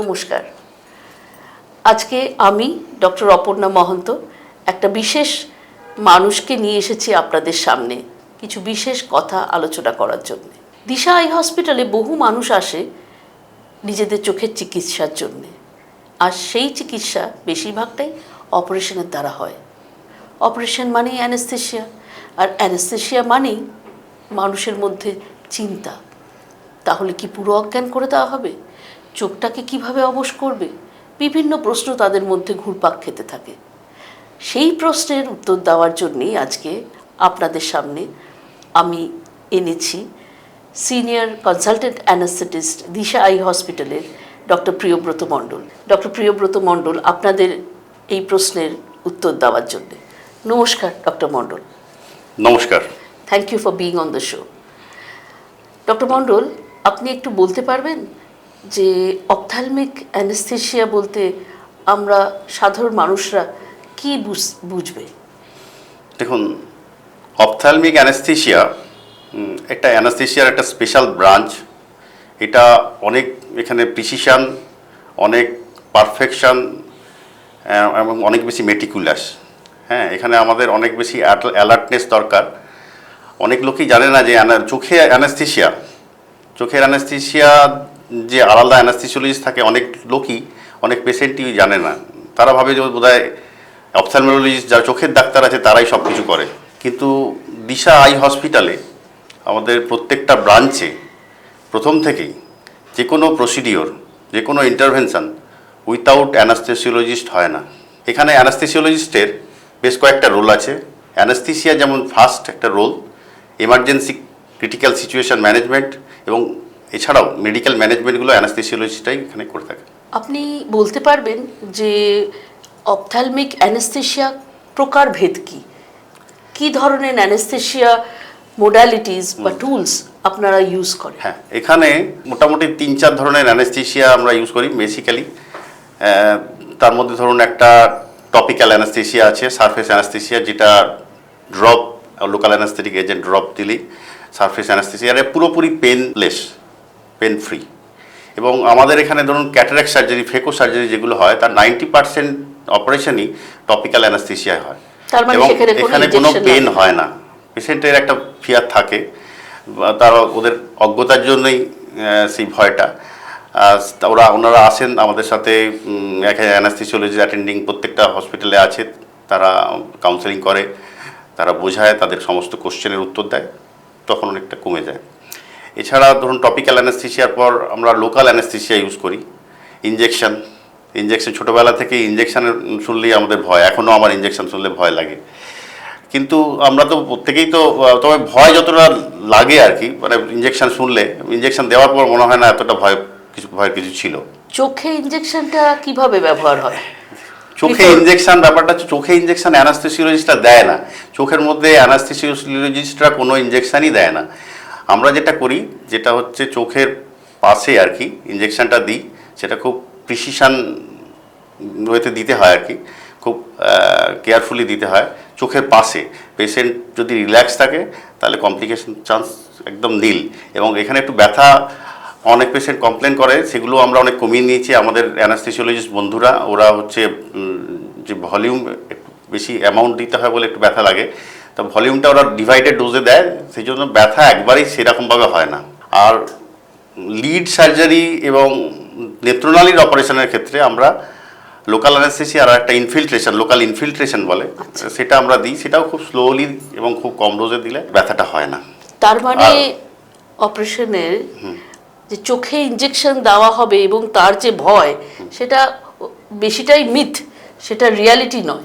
নমস্কার। আজকে আমি ডক্টর অপর্ণা মহন্ত একটা বিশেষ মানুষকে নিয়ে এসেছি আপনাদের সামনে কিছু বিশেষ কথা আলোচনা করার জন্য। দিশা আই হসপিটালে বহু মানুষ আসে নিজেদের চোখের চিকিৎসার জন্যে। আর সেই চিকিৎসা বেশিরভাগটাই অপারেশনের দ্বারা হয়। অপারেশন মানেই অ্যানেস্থেশিয়া আর অ্যানেস্থেশিয়া মানেই মানুষের মধ্যে চিন্তা। তাহলে কি পুরো অজ্ঞান করে দেওয়া হবে? চোখটাকে কীভাবে অবশ করবে? বিভিন্ন প্রশ্ন তাদের মধ্যে ঘুরপাক খেতে থাকে। সেই প্রশ্নের উত্তর দেওয়ার জন্যেই আজকে আপনাদের সামনে আমি এনেছি senior consultant anaesthetist Disha eye হসপিটালের ডক্টর প্রিয়ব্রত মণ্ডল। ডক্টর প্রিয়ব্রত মণ্ডল আপনাদের এই প্রশ্নের উত্তর দেওয়ার জন্যে। নমস্কার ডক্টর মণ্ডল। নমস্কার। Thank you for being on the show doctor Mondal আপনি একটু বলতে পারবেন? যে অপথ্যালমিক অ্যানেস্থেশিয়া বলতে আমরা সাধারণ মানুষরা কি বুঝ- বুঝবে? দেখুন অপথ্যালমিক অ্যানাস্থেশিয়া একটা অ্যানাস্থেশিয়ার একটা স্পেশাল ব্রাঞ্চ এটা অনেক এখানে প্রিসিশন অনেক পারফেকশন এবং অনেক বেশি মেটিকুলাস হ্যাঁ এখানে আমাদের অনেক বেশি অ্যালার্টনেস দরকার। অনেক লোকই জানে না যে চোখে অ্যানাস্থেশিয়া চোখের অ্যানাস্থেশিয়া যে আলাদা অ্যানাস্থেসিওলজিস্ট থাকে, অনেক লোকই, অনেক পেশেন্টই জানে না। তারা ভাবে যে বোধ হয় অপথ্যালমোলজিস্ট যারা চোখের ডাক্তার আছে, তারাই সব কিছু করে। কিন্তু দিশা আই হসপিটালে আমাদের প্রত্যেকটা ব্রাঞ্চে প্রথম থেকেই যে কোনো প্রসিডিওর যে কোনো ইন্টারভেনশন উইথাউট অ্যানাস্থেসিওলজিস্ট হয় না। এখানে অ্যানাস্থেসিওলজিস্টের বেশ কয়েকটা রোল আছে। অ্যানাস্থেসিয়া যেমন ফার্স্ট একটা role emergency critical situation management এবং এছাড়াও মেডিকেল ম্যানেজমেন্টগুলো অ্যানাস্থেসিওলজিস্টাই এখানে করে থাকে। আপনি বলতে পারবেন যে অপথ্যালমিক অ্যানেস্থেশিয়া প্রকারভেদ কি? কি ধরনের অ্যানেস্থেশিয়া মোডালিটিস বা টুলস আপনারা ইউজ করেন? হ্যাঁ এখানে মোটামুটি তিন চার ধরনের অ্যানাস্থেশিয়া আমরা ইউজ করি বেসিক্যালি তার মধ্যে ধরুন একটা টপিক্যাল অ্যানাস্থেশিয়া আছে সারফেস অ্যানাস্থেশিয়া যেটা drop local anaesthetic agent drop দিলেই সারফেস অ্যানাস্থেশিয়া পুরোপুরি পেনলেস পেন ফ্রি এবং আমাদের এখানে ধরুন ক্যাটারাক্ট সার্জারি ফেকো সার্জারি যেগুলো হয় তার নাইনটি পার্সেন্ট অপারেশনই টপিক্যাল অ্যানাস্থেশিয়ায় হয়। মানে এবং এখানে কোনো পেন হয় না। পেশেন্টের একটা ফিয়ার থাকে তারা ওদের অজ্ঞতার জন্যই সেই ভয়টা। ওরা ওনারা আসেন আমাদের সাথে অ্যানাস্থিসিওলজি অ্যাটেন্ডিং প্রত্যেকটা হসপিটালে আছে তারা কাউন্সেলিং করে তারা বোঝায় তাদের সমস্ত কোশ্চেনের উত্তর দেয় তখন অনেকটা কমে যায়। এছাড়া ধরুন টপিক্যাল অ্যানাস্থিসিয়ার পর আমরা লোকাল অ্যানাস্থিসিয়া ইউজ করি। ইঞ্জেকশন ইঞ্জেকশন ছোটোবেলা থেকে ইঞ্জেকশনের শুনলেই আমাদের ভয় এখনও আমার ইঞ্জেকশন শুনলে ভয় লাগে। কিন্তু আমরা তো প্রত্যেকেই তো তবে ভয় যতটা লাগে আর কি মানে ইঞ্জেকশন শুনলে ইঞ্জেকশন দেওয়ার পর মনে হয় না এতটা ভয় কিছু ভয়ের কিছু ছিল। চোখে ইঞ্জেকশনটা কীভাবে ব্যবহার হয়? চোখে ইঞ্জেকশন ব্যাপারটা হচ্ছে চোখে ইঞ্জেকশন অ্যানাস্থেসিওলজিস্টরা দেয় না। চোখের মধ্যে অ্যানাস্থেসিওলজিস্টরা কোনো ইঞ্জেকশনই দেয় না। আমরা যেটা করি, যেটা হচ্ছে চোখের পাশে আর কি ইঞ্জেকশনটা দিই, সেটা খুব প্রিসিশান ওয়েতে দিতে হয় আর কি, খুব কেয়ারফুলি দিতে হয় চোখের পাশে। পেশেন্ট যদি রিল্যাক্স থাকে, তাহলে কমপ্লিকেশন চান্স একদম নীল। এবং এখানে একটু ব্যথা, অনেক পেশেন্ট কমপ্লেন করে, সেগুলো আমরা অনেক কমিয়ে নিয়েছি। আমাদের অ্যানাস্থেসিওলজিস্ট বন্ধুরা, ওরা হচ্ছে যে ভলিউম একটু বেশি অ্যামাউন্ট দিতে হয় বলে একটু ব্যথা লাগে। তা ভলিউমটা ওরা ডিভাইডেড ডোজে দেয় সেই জন্য ব্যথা একবারেই সেরকমভাবে হয় না। আর লিড সার্জারি এবং নেত্রনালীর অপারেশনের ক্ষেত্রে আমরা লোকাল অ্যানাস্থেসিয়া আর একটা ইনফিল্ট্রেশন লোকাল ইনফিল্ট্রেশন বলে সেটা আমরা দিই সেটাও খুব স্লোলি এবং খুব কম ডোজে দিলে ব্যথাটা হয় না। তার মানে অপারেশনের যে চোখে ইঞ্জেকশন দেওয়া হবে এবং তার যে ভয় সেটা বেশিটাই মিথ সেটা রিয়ালিটি নয়।